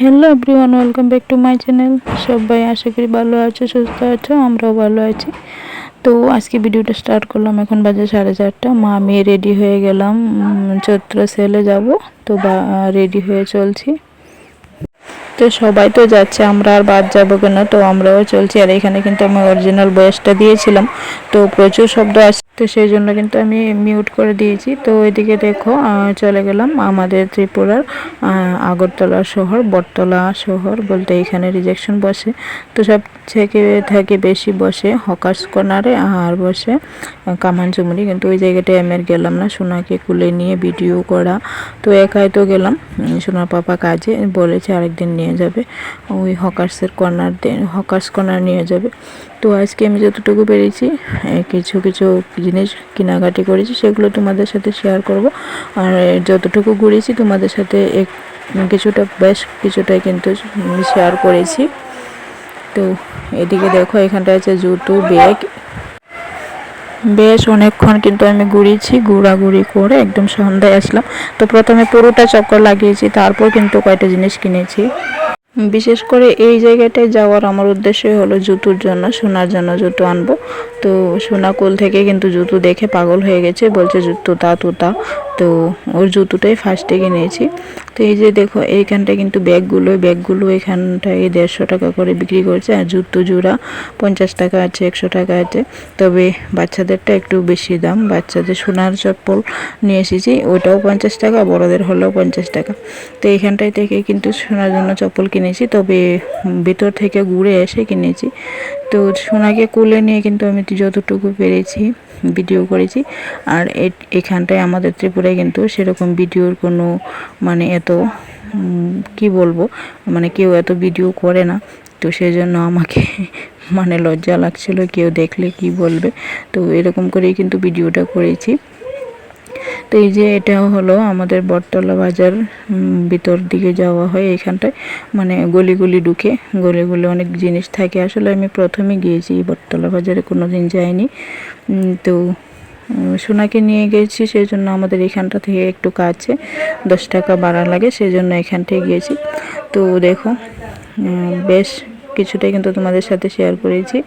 Hello everyone, welcome back to my channel. সবাই আশা করি ভালো আছো, সুস্থ আছো, আমরাও ভালো আছি। তো আজকে ভিডিওটা স্টার্ট করলাম এখন বাজে সাড়ে চারটা। মা, আমি রেডি হয়ে গেলাম। চৈত্র সেলে যাব। তো রেডি হয়ে চলছি। তো সবাই তো যাচ্ছে, আমরা আর বাদ যাব কেন? তো আমরাও চলছি। আর এখানে কিন্তু আমি অরিজিনাল বয়সটা দিয়েছিলাম। তো প্রচুর শব্দ আসছে। তো সেই জন্য কিন্তু আমি মিউট করে দিয়েছি। তো ওইদিকে দেখো চলে গেলাম আমাদের ত্রিপুরার আগরতলা শহর, বটতলা শহর বলতে এখানে রিজেকশন বসে। তো সব থেকে থেকে বেশি বসে হকার্স কর্নারে আর বসে কামান চুমুরি। কিন্তু ওই জায়গাটায় আমি আর গেলাম না, সোনাকে কুলে নিয়ে ভিডিও করা। তো একাই তো গেলাম। সোনার পাপা কাজে বলেছে আরেকদিন নিয়ে যাবে। ওই হকার্সের কর্নার হকার্স কর্নার নিয়ে যাবে। তো আজকে আমি যতটুকু পেরেছি কিছু কিছু জিনিস কেনাকাটি করেছি, সেগুলো তোমাদের সাথে শেয়ার করব। আর যতটুকু ঘুরেছি, তোমাদের সাথে এক, কিছুটা, বেশ কিছুটাই কিন্তু শেয়ার করেছি। তো এদিকে দেখো এখানটা আছে জুতো, ব্যাগ। বেশ অনেকক্ষণ কিন্তু আমি ঘুরেছি, ঘোরাঘুরি করে একদম সন্ধ্যায় আসলাম। তো প্রথমে পুরোটা চক্কর লাগিয়েছি, তারপর কিন্তু কয়টা জিনিস কিনেছি। বিশেষ করে এই জায়গাটায় যাওয়ার আমার উদ্দেশ্যই হলো জুতোর জন্য, সোনার জন্য জুতো আনব। তো সোনাকুল থেকে কিন্তু জুতো দেখে পাগল হয়ে গেছে, বলছে জুতো তা তুতা তো ওর জুতোটাই ফার্স্টে কিনেছি। তো এই যে দেখো, এইখানটায় কিন্তু ব্যাগগুলো ব্যাগগুলো এখানটায় দেড়শো টাকা করে বিক্রি করছে, আর জুতো জোড়া পঞ্চাশ টাকা আছে, একশো টাকা আছে। তবে বাচ্চাদেরটা একটু বেশি দাম, বাচ্চাদের সোনার চপ্পল নিয়ে এসেছি, ওটাও পঞ্চাশ টাকা, বড়দের হলেও পঞ্চাশ টাকা। তো এইখানটায় থেকে কিন্তু সোনার জন্য চপ্পল কিনেছি, তবে ভেতর থেকে ঘুরে এসে কিনেছি। তো সোনাকে কুলে নিয়ে কিন্তু আমি যতটুকু পেরেছি ভিডিও করেছি। আর এখানটায় আমাদের ত্রিপুরায় কিন্তু সেরকম ভিডিওর কোনো মানে এত কি বলব মানে কেউ এত ভিডিও করে না। তো সেজন্য আমাকে মানে লজ্জা লাগছিল কেউ দেখলে কি বলবে। তো এরকম করেই কিন্তু ভিডিওটা করেছি। তো এই যে এটা হলো আমাদের বটতলা বাজার ভিতর দিকে যাওয়া হয় এখানটায়। মানে গলি গলি ঢুকে, গলি গলি অনেক জিনিস থাকে। আসলে আমি প্রথমে গিয়েছি বটতলা বাজারে কোনো দিন যাইনি তো সোনাকে নিয়ে গেছি সেই জন্য আমাদের এখানটা থেকে একটু কাছে, দশ টাকা বাড়া লাগে সেই জন্য এখানটায় গিয়েছি। তো দেখো বেশ কিছুটাই কিন্তু তোমাদের সাথে শেয়ার করেছি।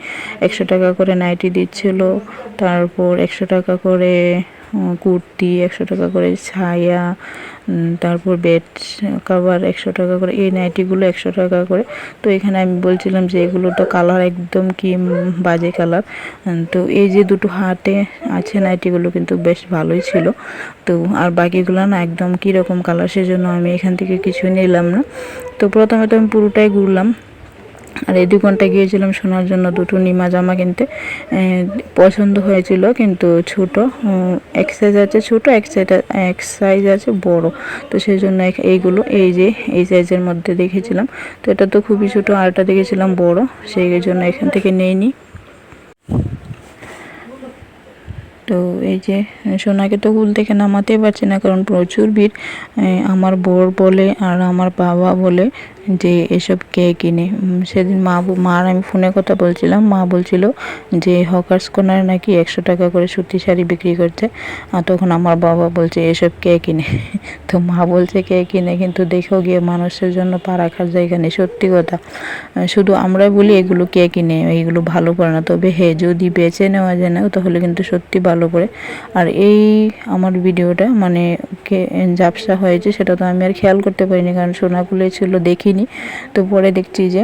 একশো টাকা করে নাইটি দিচ্ছিল, তারপর একশো টাকা করে কুর্তি, একশো টাকা করে ছায়া তারপর বেড কাভার একশো টাকা করে, এই নাইটিগুলো একশো টাকা করে। তো এখানে আমি বলছিলাম যে এগুলো তো কালার একদম কি বাজে কালার তো এই যে দুটো হাতে আছে নাইটিগুলো কিন্তু বেশ ভালোই ছিল। তো আর বাকিগুলো না একদম কীরকম কালার সেজন্য আমি এখান থেকে কিছু নিলাম না। তো প্রথমে তো আমি পুরোটাই ঘুরলাম। আর এই দোকানটা গিয়েছিলাম শোনার জন্য দুটো নিমা জামা কিনতে। পছন্দ হয়েছিল কিন্তু ছোট। এক সাইজ আছে ছোট, এক সাইজ এক সাইজ আছে বড়। তো সেই জন্য এইগুলো, এই যে, এই সাইজের মধ্যে দেখেছিলাম। তো এটা তো খুবই ছোট, আর এটা দেখেছিলাম বড়। সেই জন্য এখান থেকে নেইনি। তো এই যে, সোনাকে তো কুল থেকে নামাতেই পারছি না, কারণ প্রচুর ভিড়। আমার বর বলে আর আমার বাবা বলে যে এসব কে কিনে সেদিন মা মার আমি ফোনে কথা বলছিলাম। মা বলছিল যে হকার্স কর্নারে নাকি একশো টাকা করে সুতি শাড়ি বিক্রি করছে। আর তখন আমার বাবা বলছে, এসব কে কিনে তো মা বলছে, কে কিনে কিন্তু দেখেও গিয়ে মানুষের জন্য পা রাখার জায়গা নেই। সত্যি কথা শুধু আমরাই বলি এগুলো কে কিনে এইগুলো ভালো পড়ে না। তবে হে, যদি বেছে নেওয়া যায় না, তাহলে কিন্তু সত্যি ভালো পড়ে আর এই আমার ভিডিওটা মানে কে, ঝাপসা হয়েছে সেটা তো আমি আর খেয়াল করতে পারিনি। কারণ সোনাগুলো ছিল দেখিনি। তো পরে দেখছি যে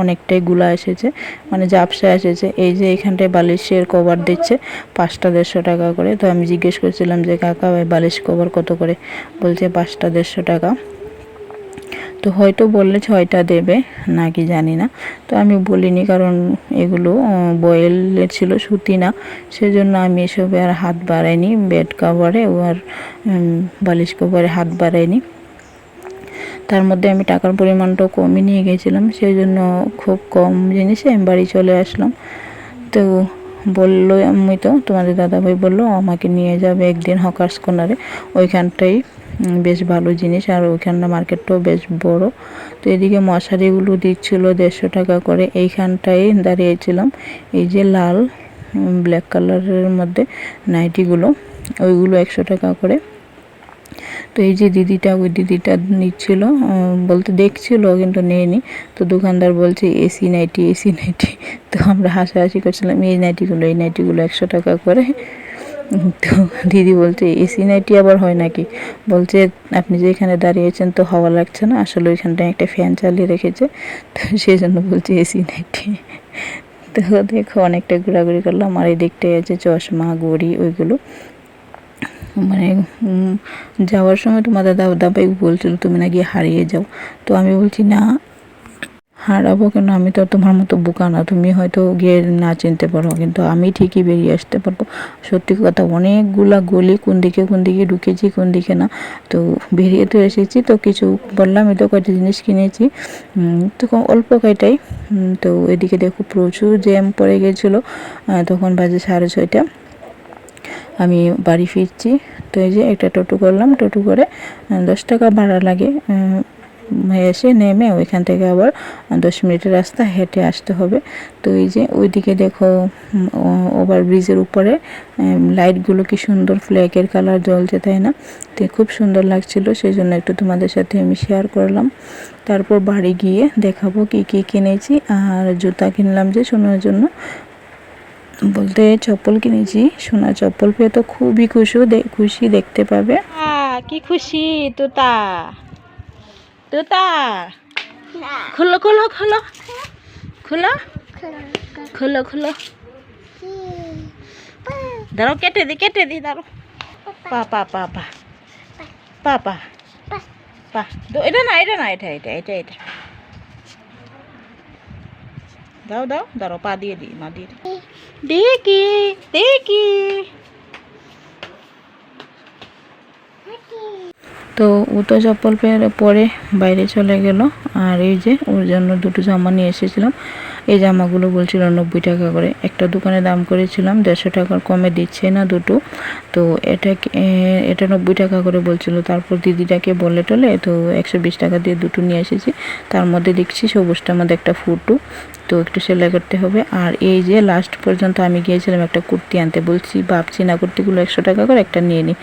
অনেকটাই গুলা এসেছে মানে ঝাপসা এসেছে। এই যে এখানটায় বালিশের কভার দিচ্ছে, পাঁচটা দেড়শো টাকা করে। তো আমি জিজ্ঞেস করছিলাম যে, কাকা, ওই বালিশ কভার কত করে? বলছে, পাঁচটা দেড়শো টাকা। তো হয়তো বললে ছয়টা দেবে, নাকি জানি না। তো আমি বলিনি, কারণ এগুলো বয়েলের ছিল, সুতি না। সেজন্য আমি এসবে আর হাত বাড়াইনি বেড কাভারে ও আর বালিশ কভারে হাত বাড়াইনি। তার মধ্যে আমি টাকার পরিমাণটাও কমই নিয়ে গেছিলাম, সেই জন্য খুব কম জিনিসে আমি বাড়ি চলে আসলাম। তো বলল আমি তো, তোমাদের দাদাভাই বলল আমাকে নিয়ে যাবে একদিন হকার্স কর্নারে। ওইখানটাই বেশ ভালো জিনিস, আর ওইখানটা মার্কেটটাও বেশ বড়। তো এদিকে মশারিগুলো দিচ্ছিল দেড়শো টাকা করে। এইখানটায় দাঁড়িয়েছিলাম, এই যে লাল ব্ল্যাক কালারের মধ্যে নাইটিগুলো, ওইগুলো একশো টাকা করে। তো এই যে দিদিটা, ওই দিদিটা নিচ্ছিল বলতে দেখছিল, কিন্তু নেয়নি। তো দোকানদার বলছে এসি নাইটি এসি নাইটি তো আমরা হাসাহাসি করছিলাম, এই নাইটিগুলো এই নাইটিগুলো একশো টাকা করে। তো দিদি বলছে এসি নাইটি আবার হয় নাকি? বলছে, আপনি যে এখানে দাঁড়িয়েছেন তো হাওয়া লাগছে না, আসলে ওইখানটায় একটা ফ্যান চালিয়ে রেখেছে। তো সেই জন্য বলছে এসি নাইটি তো দেখো, অনেকটা ঘোরাঘুরি করলাম, আর এই দিকটায় আছে চশমা, ঘড়ি, ওইগুলো। মানে যাওয়ার সময় তোমাদের দাদা দাবাই বলছিল, তুমি না গিয়ে হারিয়ে যাও। তো আমি বলছি, না, হারাবো কেন? আমি তো তোমার মতো বোকা না। তুমি হয়তো গিয়ে না চিনতে পারো, কিন্তু আমি ঠিকই বেরিয়ে আসতে পারব। সত্যি কথা, অনেকগুলা গলি কোন দিকে কোন দিকে ঢুকেছি, কোন দিকে না। তো বেরিয়ে তো এসেছি, তো কিছু বললাম তো কয়টা জিনিস কিনেছি। তো অল্প কয়টাই। তো এদিকে দেখো, প্রচুর জ্যাম পড়ে গেছিল। তখন বাজে সাড়ে ছয়টা। আমি বাড়ি ফিরছি। তো এই যে একটা টোটো করলাম, টোটো করে দশ টাকা ভাড়া লাগে। এসে নেমে ওইখান থেকে আবার দশ মিনিটের রাস্তা হেঁটে আসতে হবে। তো এই যে ওইদিকে দেখো ওভার ব্রিজের উপরে লাইটগুলো কি সুন্দর ফ্ল্যাগের কালার জ্বলছে, তাই না? তো খুব সুন্দর লাগছিল সেই জন্য একটু তোমাদের সাথে আমি শেয়ার করলাম। তারপর বাড়ি গিয়ে দেখাবো কি কি কিনেছি, আর জুতা কিনলাম যে শোনার জন্য। বলতে চপ্পল কিনেছি। সোনা চপ্পল পেয়ে তো খুবই খুশি খুশি দেখতে পাবে। কি খুশি, তোতা। তোতা। খোলো খোলো খোলো। খোলো। খোলো খোলো। দাঁড়াও, কেটে দি কেটে দি, দাঁড়াও। পা পা পা পা। পা পা। পা। এটা না এটা না, এটা এটা এটা এটা। দাও দাও দাঁড়াও, পা দিয়ে দিই মা দিয়ে দিই দেখি দেখি। তো ও তো চপ্পল পরে বাইরে চলে গেল। আর এই যে ওর জন্য দুটো জামা নিয়ে এসেছিলাম। এই জামাগুলো বলছিল নব্বই টাকা করে। একটা দোকানে দাম করেছিলাম, দেড়শো টাকার কমে দিচ্ছে না দুটো। তো এটা এটা নব্বই টাকা করে বলছিল। তারপর দিদিটাকে বলে টলে, তো একশো বিশ টাকা দিয়ে দুটো নিয়ে এসেছি। তার মধ্যে দেখছি সবুজটার মধ্যে একটা ফুটো। তো একটু সেলাই করতে হবে। আর এই যে লাস্ট পর্যন্ত আমি গিয়েছিলাম একটা কুর্তি আনতে। বলছি, ভাবছি না কুর্তিগুলো একশো টাকা করে একটা নিয়ে নিই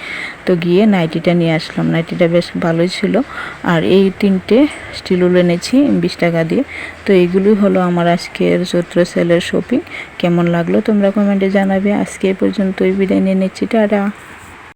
তো গিয়ে নাইটিটা নিয়ে আসলাম। নাইটিটা বেশ ভালোই ছিল। আর এই তিনটে স্টিল উল এনেছি বিশ টাকা দিয়ে। তো এইগুলোই হলো আমার আজকের চৈত্র সেলের শপিং কেমন লাগল তোমরা কমেন্টে জানাবে। আজকে এই পর্যন্তই বিদায় নিয়ে নিচ্ছি। টাটা।